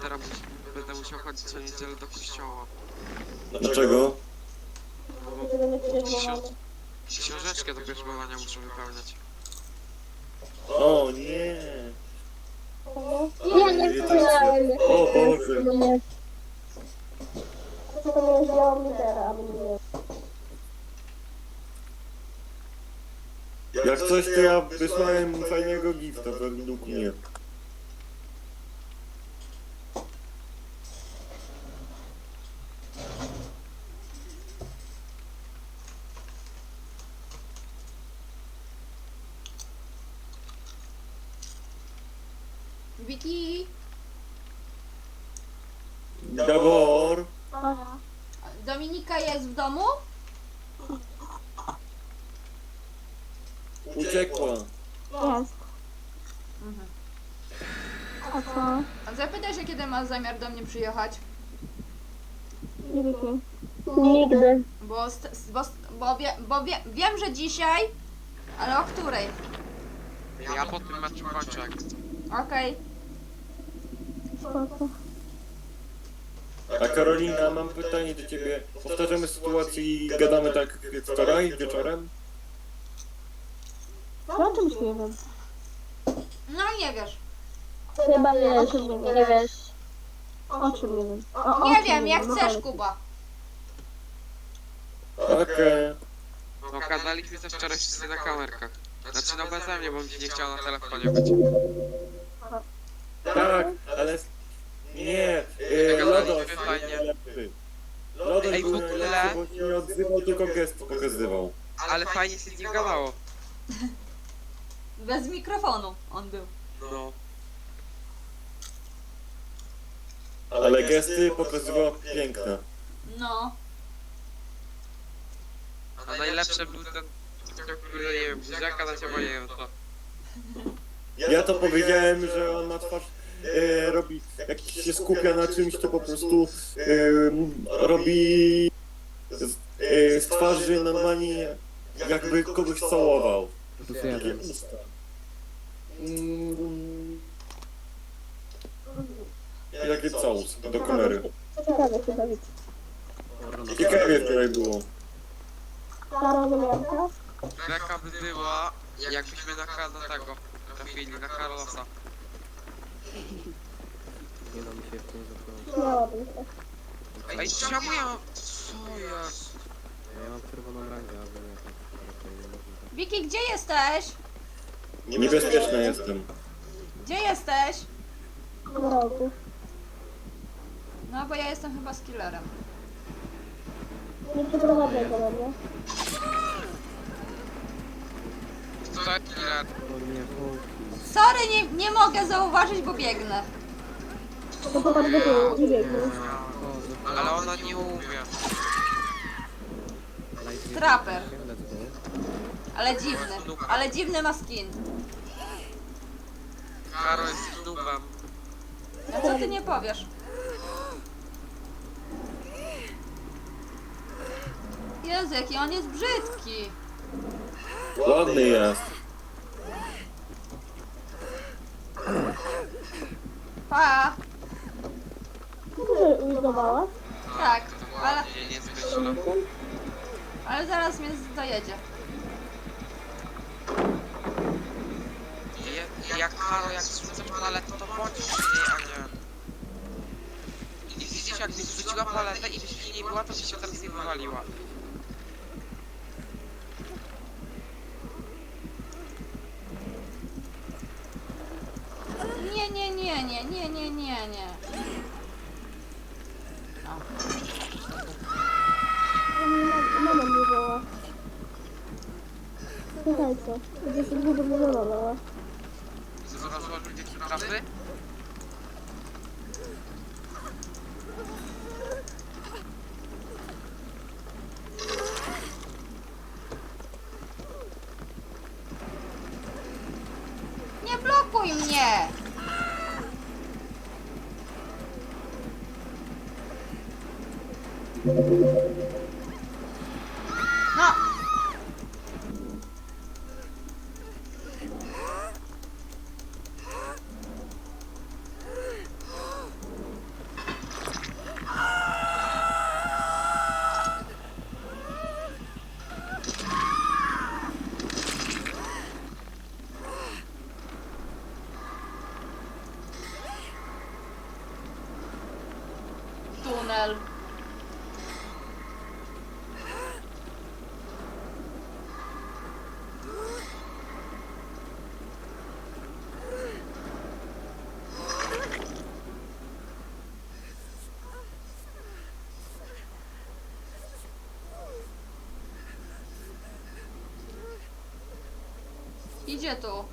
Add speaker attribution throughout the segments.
Speaker 1: teraz mus- będę musiał chodzić co niedzielę do kościoła.
Speaker 2: Dlaczego?
Speaker 3: Dlaczego nie przyjmowano?
Speaker 1: Książeczkę do bierzmowania muszę wypełniać.
Speaker 2: O nie!
Speaker 3: Nie, nie wspomniałem.
Speaker 2: O Boże!
Speaker 3: To nie wzięło litera, a nie.
Speaker 2: Jak coś, to ja wysłałem fajnego gifta według mnie.
Speaker 4: Wiki,
Speaker 2: Gabor!
Speaker 4: Dominika jest w domu?
Speaker 2: Uciekła!
Speaker 3: Jest.
Speaker 4: Mhm.
Speaker 3: A co?
Speaker 4: A zapytaj się, kiedy masz zamiar do mnie przyjechać.
Speaker 3: Nigdy. Nigdy.
Speaker 4: Bo, st- bo, st- bo, wie, bo wie, wiem, że dzisiaj, ale o której?
Speaker 1: Ja po tym meczu kończę jak.
Speaker 4: Okej.
Speaker 3: Spoko.
Speaker 2: A Karolina, mam pytanie do ciebie. Powtarzamy sytuację i gadamy tak jak wczoraj, wieczorem?
Speaker 3: No o czymś nie wiem.
Speaker 4: No nie wiesz.
Speaker 3: Chyba wiesz, nie, nie wiesz. O czym nie wiem. O, o
Speaker 4: Nie
Speaker 3: czym
Speaker 4: wiem, jak
Speaker 3: No
Speaker 4: chcesz. Kuba.
Speaker 2: Okej.
Speaker 1: No gadaliśmy też wczoraj wszyscy na kamerkach. Znaczy no beze mnie, bo mi się nie chciało na telefonie być.
Speaker 2: Tak, ale... Nie! E, Lodoś
Speaker 1: Fajnie.
Speaker 2: był najlepszy. Lodoś
Speaker 1: Ej, w
Speaker 2: był
Speaker 1: ogóle-
Speaker 2: najlepszy, bo się nie odzywał, tylko gest pokazywał.
Speaker 1: Ale fajnie się z nim gadało.
Speaker 4: Bez mikrofonu on był.
Speaker 1: No.
Speaker 2: Ale gesty pokazywał piękne.
Speaker 4: No.
Speaker 1: A najlepsze był ten, który nie wiem, buziaka na ciebie, nie wiem co.
Speaker 2: Ja to powiedziałem, że on ma twarz... E, robi... Jak się skupia na czymś, to po prostu... E, robi... Z, e, z twarzy normalnie jakby kogoś całował.
Speaker 5: Plus jeden.
Speaker 2: Mm, Jakie całus do kamery.
Speaker 3: Ciekawe się dowiedzieć.
Speaker 2: Ciekawie wczoraj było.
Speaker 3: Karolinianka?
Speaker 1: Beka by była, jakbyśmy na, Ka- na tego trafili, na Carlosa.
Speaker 5: Nie da mi się jeszcze nie zapomnieć.
Speaker 1: Ej, czemu ja... Co jest?
Speaker 5: Ja mam czerwoną rangę, a wy nie tak. raczej nie możecie.
Speaker 4: Wiki, gdzie jesteś?
Speaker 2: Niebezpieczny jestem.
Speaker 4: Gdzie jesteś?
Speaker 3: W.
Speaker 4: No, bo ja jestem chyba z killerem.
Speaker 3: Nie przyprowadzaj go do mnie.
Speaker 1: Co jest killer?
Speaker 5: O nie, Wołki.
Speaker 4: Sorry, nie, nie mogę zauważyć, bo biegnę.
Speaker 3: To popatrz do tyłu i biegniesz.
Speaker 1: Ale ona nie umie.
Speaker 5: Go.
Speaker 4: Ale dziwny. Ale dziwny ma skin.
Speaker 1: Karo jest nubem.
Speaker 4: No co ty nie powiesz? Jezu, jaki on jest brzydki.
Speaker 2: Ładny jest.
Speaker 4: Pa!
Speaker 3: Może uizolowała?
Speaker 4: Tak,
Speaker 1: To
Speaker 4: ale,
Speaker 1: ładnie, niezbyt źle.
Speaker 4: ale zaraz mnie dojedzie.
Speaker 1: Je- Jak Karo, jak zrzucasz paletę, to bądź niej, a nie... I widzisz, jakbyś zrzuciła paletę i byś przy niej była, to by się teraz nie wywaliła.
Speaker 4: Nie, nie, nie, nie, nie, nie, nie, nie.
Speaker 3: Mama mnie woła. Słuchajcie, gdzieś się długo wyzolowała.
Speaker 1: Zauważyłaś ludzie trafy?
Speaker 4: Nie blokuj mnie! No! tunel. Idzie tu.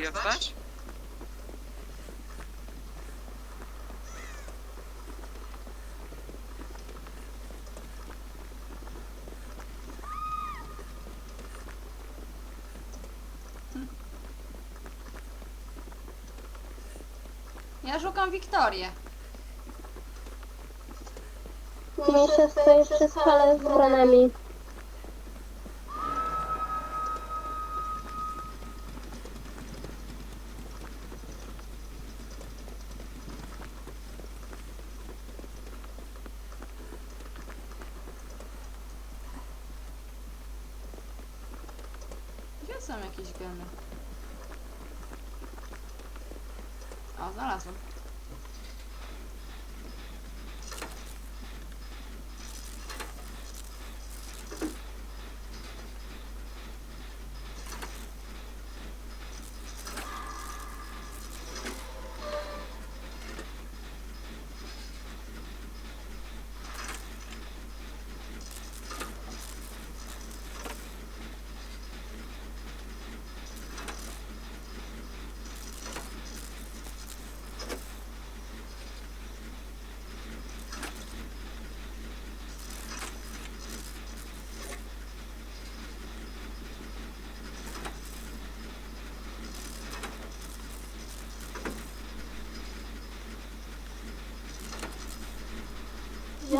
Speaker 1: Jesteś?
Speaker 4: Ja szukam Wiktorię.
Speaker 3: Mniejsza stoi przy stole z bronami.
Speaker 4: Gdzie są jakieś geny? O, znalazłem.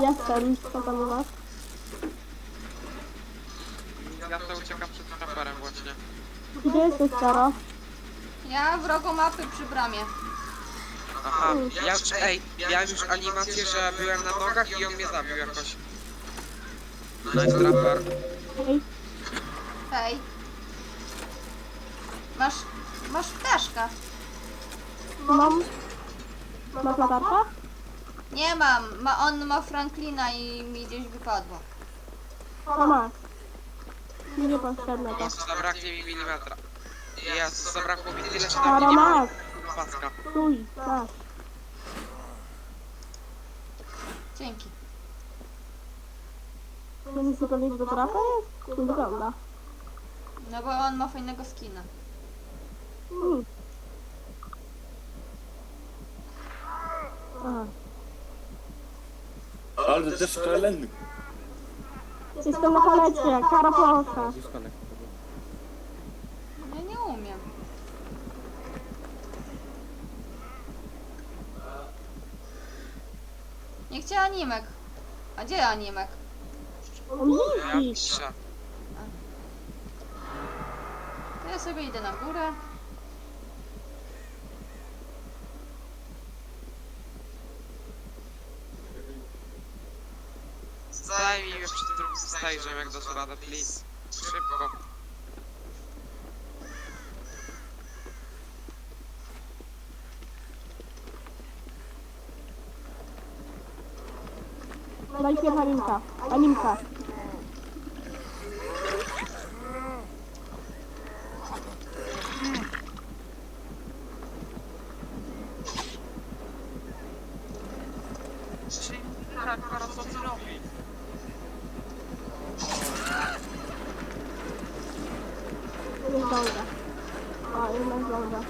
Speaker 3: Jestem, co tam u was?
Speaker 1: Ja to uciekam przed traperem właśnie.
Speaker 3: Gdzie jesteś, Sara?
Speaker 4: Ja w rogu mapy przy bramie.
Speaker 1: Aha, ja już, ej, miałem już animację, że byłem na nogach i on mnie zabił jakoś. Nice trapper.
Speaker 3: Hej,
Speaker 4: Hej. Masz, masz ptaszka.
Speaker 3: mam... Masz latarkę?
Speaker 4: Nie mam, ma, on ma Franklina i mi gdzieś wypadło.
Speaker 3: To masz. Nie potrzebne to.
Speaker 1: Jezu, zabraknie mi milimetra. Jezu, zabrakło mi tyle, że tam nie ma
Speaker 3: masz.
Speaker 1: paska.
Speaker 3: Stój, masz.
Speaker 4: Dzięki.
Speaker 3: To nic nie powiedzieć do trapa jest? Nie wygląda.
Speaker 4: No bo on ma fajnego skina.
Speaker 3: Mm. Aha.
Speaker 2: Ale też szczelenny.
Speaker 3: Jestem na palecie, kara.
Speaker 4: Ja nie umiem. Nie chciała animek. A gdzie animek?
Speaker 1: Ja piszę.
Speaker 4: To ja sobie idę na górę.
Speaker 1: Zajmij mnie przed drugim stage'em, jak dasz radę, please. Szybko.
Speaker 3: Najpierw Animka. Animka.
Speaker 1: Czyli tak, teraz co ty robi?
Speaker 3: Nie zdążę. O, jednak zdążę.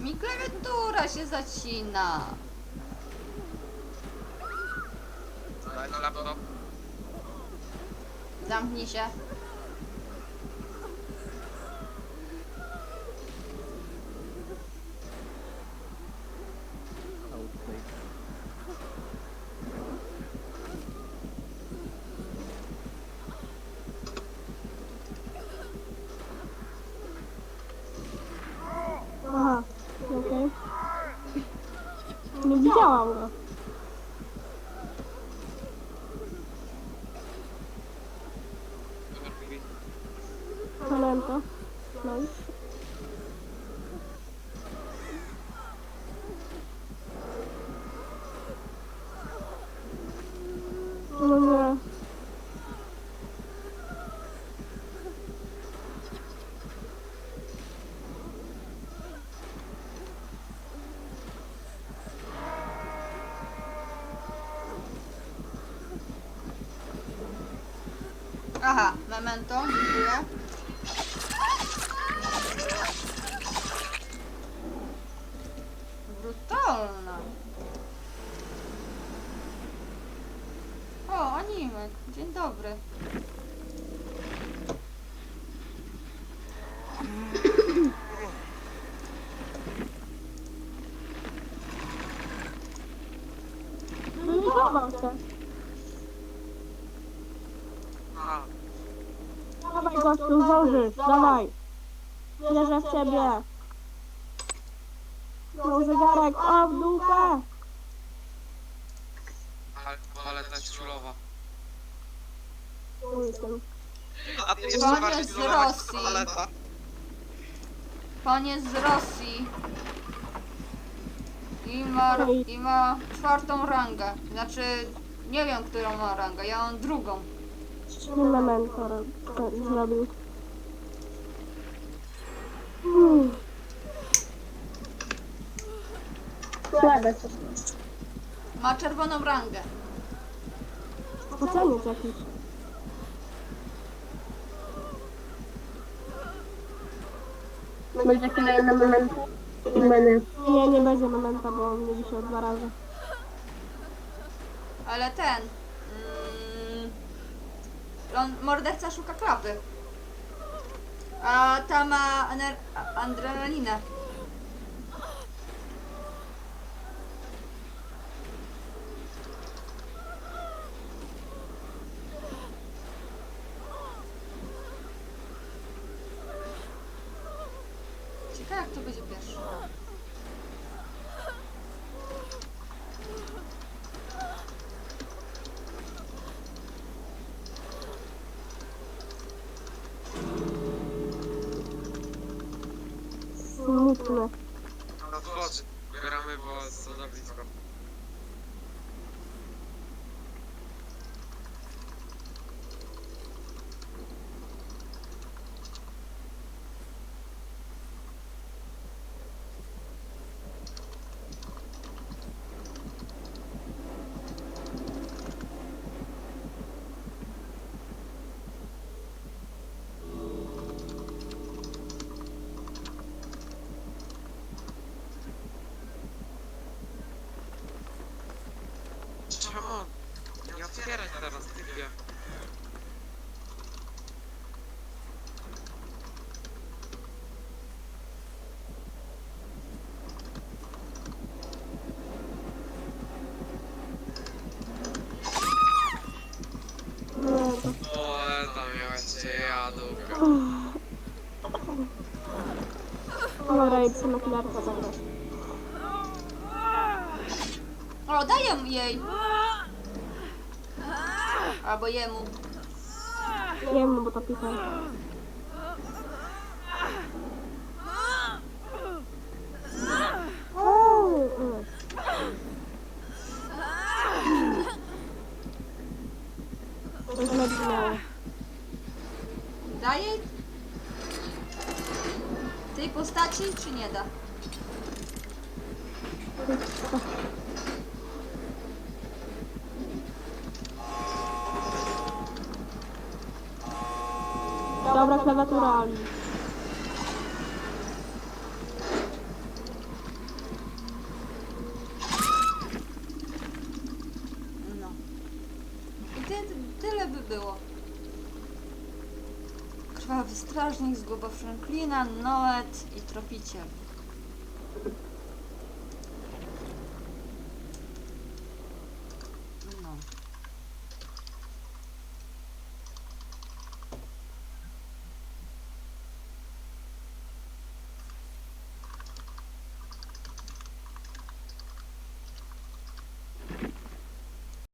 Speaker 4: Mi klawiatura się zacina.
Speaker 1: Daj laptop.
Speaker 4: Zamknij się.
Speaker 3: Widziałam go. Pamiętam. No i... No nie.
Speaker 4: Aha, memento, dziękuję. Brutalna. O, animek. Dzień dobry.
Speaker 3: No nie chował się.
Speaker 1: Aha.
Speaker 3: Dawaj gościu, zdążysz, dawaj. Wierzę w ciebie. No zegarek, o w dupę.
Speaker 1: Ale, ale ta jest ciulowa.
Speaker 3: Jestem.
Speaker 1: A ty jeszcze
Speaker 4: Pan
Speaker 1: bardziej
Speaker 4: jest z
Speaker 1: ciulowa
Speaker 4: Rosji.
Speaker 1: toaleta.
Speaker 4: Pan jest z Rosji. I ma, I ma czwartą rangę. Znaczy, nie wiem, którą ma rangę. Ja mam drugą.
Speaker 3: Nie mentor to zrobił. Słabe coś.
Speaker 4: Ma czerwoną rangę.
Speaker 3: Ocenić jakiś.
Speaker 6: Będzie kolejny moment. Meny.
Speaker 3: Nie, nie będzie momenta, bo on mnie wisiał dwa razy.
Speaker 4: Ale ten. Mm, on, morderca szuka klapy. A ta ma ener- a- adrenalinę. Ciekawe jak to będzie pierwszy.
Speaker 3: Smutne.
Speaker 1: Na tworzy. Gramy, bo są za blisko. Czemu? Nie otwieraj teraz, typie.
Speaker 3: Nie, to...
Speaker 1: O, tam miałeś się jadłka.
Speaker 3: Dobra, idź na chwilę zagrać.
Speaker 4: O, daję jej! Albo jemu.
Speaker 3: No bo to pisał. To brzmiało.
Speaker 4: Daje? Tej postaci czy nie da?
Speaker 3: Dobra klawiatura.
Speaker 4: No. I ty, tyle by było. Krwawy strażnik, zguba Franklina, Noet i tropiciel.